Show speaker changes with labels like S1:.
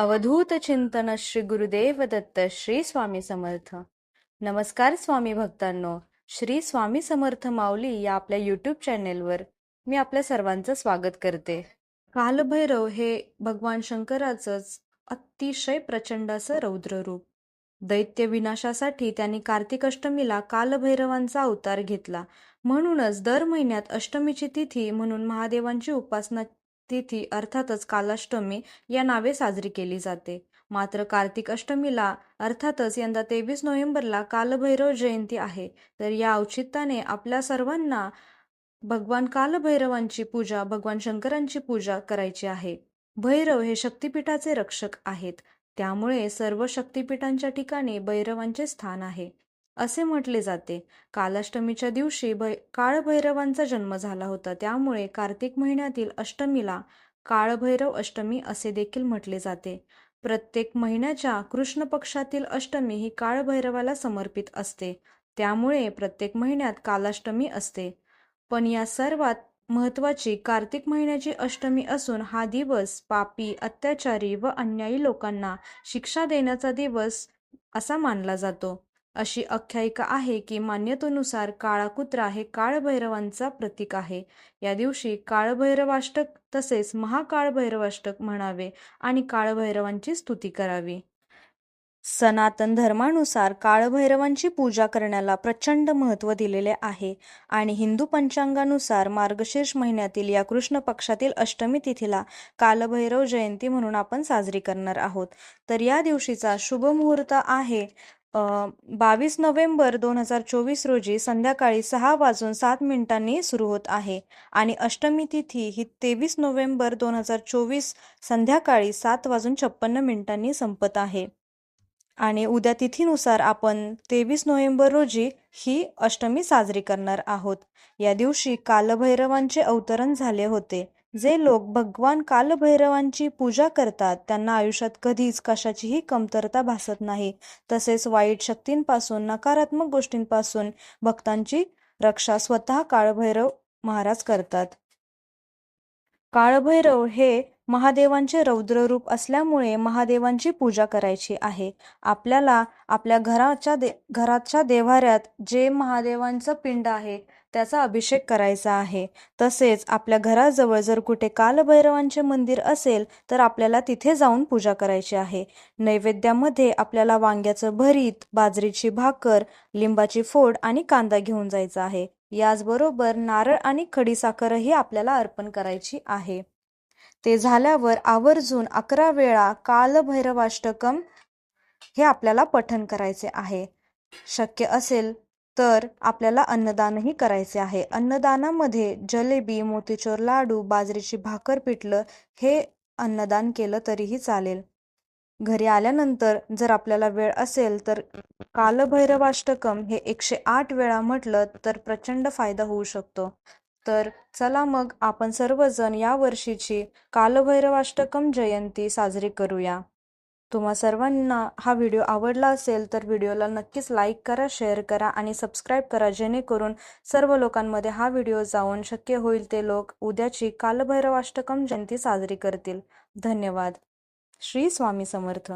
S1: अवधूत चिंतन श्री गुरुदेव दत्त श्री स्वामी समर्थ. नमस्कार स्वामी भक्तांनो श्री स्वामी समर्थ माऊली या आपल्या यूट्यूब चॅनेलवर मी आपल्या सर्वांचं स्वागत करते. कालभैरव हे भगवान शंकराचंच अतिशय प्रचंड असं रौद्र रूप. दैत्य विनाशासाठी त्यांनी कार्तिक अष्टमीला कालभैरवांचा अवतार घेतला. म्हणूनच दर महिन्यात अष्टमीची तिथी म्हणून महादेवांची उपासना तिथी अर्थातच कालाष्टमी या नावे साजरी केली जाते. मात्र कार्तिक अष्टमीला अर्थातच यंदा तेवीस नोव्हेंबरला कालभैरव जयंती आहे. तर या औचित्याने आपल्या सर्वांना भगवान कालभैरवांची पूजा भगवान शंकरांची पूजा करायची आहे. भैरव हे शक्तिपीठाचे रक्षक आहेत. त्यामुळे सर्व शक्तिपीठांच्या ठिकाणी भैरवांचे स्थान आहे. असे म्हटले जाते. कालाष्टमीच्या दिवशी भै काळभैरवांचा जन्म झाला होता. त्यामुळे कार्तिक महिन्यातील अष्टमीला काळभैरव अष्टमी असे देखील म्हटले जाते. प्रत्येक महिन्याच्या कृष्ण पक्षातील अष्टमी ही काळभैरवाला समर्पित असते. त्यामुळे प्रत्येक महिन्यात कालाष्टमी असते. पण या सर्वात महत्वाची कार्तिक महिन्याची अष्टमी असून हा दिवस पापी अत्याचारी व अन्यायी लोकांना शिक्षा देण्याचा दिवस असा मानला जातो. अशी आख्यायिका आहे की मान्यतेनुसार काळा कुत्रा हे काळभैरवांचा प्रतीक आहे. या दिवशी काळभैरवाष्टक तसेच महाकाळभैरवाष्टक म्हणावे आणि काळभैरवांची स्तुती करावी. सनातन धर्मानुसार काळभैरवांची पूजा करण्याला प्रचंड महत्त्व दिलेले आहे आणि हिंदू पंचांगानुसार मार्गशीर्ष महिन्यातील या कृष्ण पक्षातील अष्टमी तिथीला कालभैरव जयंती म्हणून आपण साजरी करणार आहोत. तर या दिवशीचा शुभ मुहूर्त आहे बावीस नोव्हेंबर दोन हजार चोवीस रोजी संध्याकाळी सहा वाजून सात मिनिटांनी सुरू होत आहे आणि अष्टमी तिथी ही तेवीस नोव्हेंबर दोन हजार चोवीस संध्याकाळी सात वाजून छप्पन्न मिनिटांनी संपत आहे. आणि उद्या तिथीनुसार आपण तेवीस नोव्हेंबर रोजी ही अष्टमी साजरी करणार आहोत. या दिवशी कालभैरवांचे अवतरण झाले होते. जे लोक भगवान कालभैरवांची पूजा करतात त्यांना आयुष्यात कधीच कशाचीही कमतरता भासत नाही. तसेच वाईट शक्तींपासून नकारात्मक गोष्टींपासून भक्तांची रक्षा स्वतः काळभैरव महाराज करतात. काळभैरव हे महादेवांचे रौद्र रूप असल्यामुळे महादेवांची पूजा करायची आहे. आपल्याला आपल्या घराच्या दे घराच्या देव्हाऱ्यात जे महादेवांचं पिंड आहे त्याचा अभिषेक करायचा आहे. तसेच आपल्या घराजवळ जर कुठे कालभैरवांचे मंदिर असेल तर आपल्याला तिथे जाऊन पूजा करायची आहे. नैवेद्यामध्ये आपल्याला वांग्याचं भरीत बाजरीची भाकर लिंबाची फोड आणि कांदा घेऊन जायचा आहे. याचबरोबर नारळ आणि खडीसाखरही आपल्याला अर्पण करायची आहे. ते झाल्यावर आवर्जून अकरा वेळा कालभैरवाष्टकम हे आपल्याला पठन करायचे आहे. शक्य असेल तर आपल्याला अन्नदानही करायचे आहे. अन्नदानामध्ये जलेबी मोतीचूर लाडू बाजरीची भाकर पिठलं हे अन्नदान केलं तरीही चालेल. घरी आल्यानंतर जर आपल्याला वेळ असेल तर कालभैरवाष्टकम हे एकशे आठ वेळा म्हटलं तर प्रचंड फायदा होऊ शकतो. तर चला मग आपण सर्वजण या वर्षीची कालभैरवाष्टकम जयंती साजरी करूया. तुम्हा सर्वांना हा व्हिडिओ आवडला असेल तर व्हिडिओला नक्कीच लाईक करा शेअर करा आणि सबस्क्राईब करा जेणेकरून सर्व लोकांमध्ये हा व्हिडिओ जाऊन शक्य होईल ते लोक उद्याची कालभैरवाष्टकम जयंती साजरी करतील. धन्यवाद. श्री स्वामी समर्थ.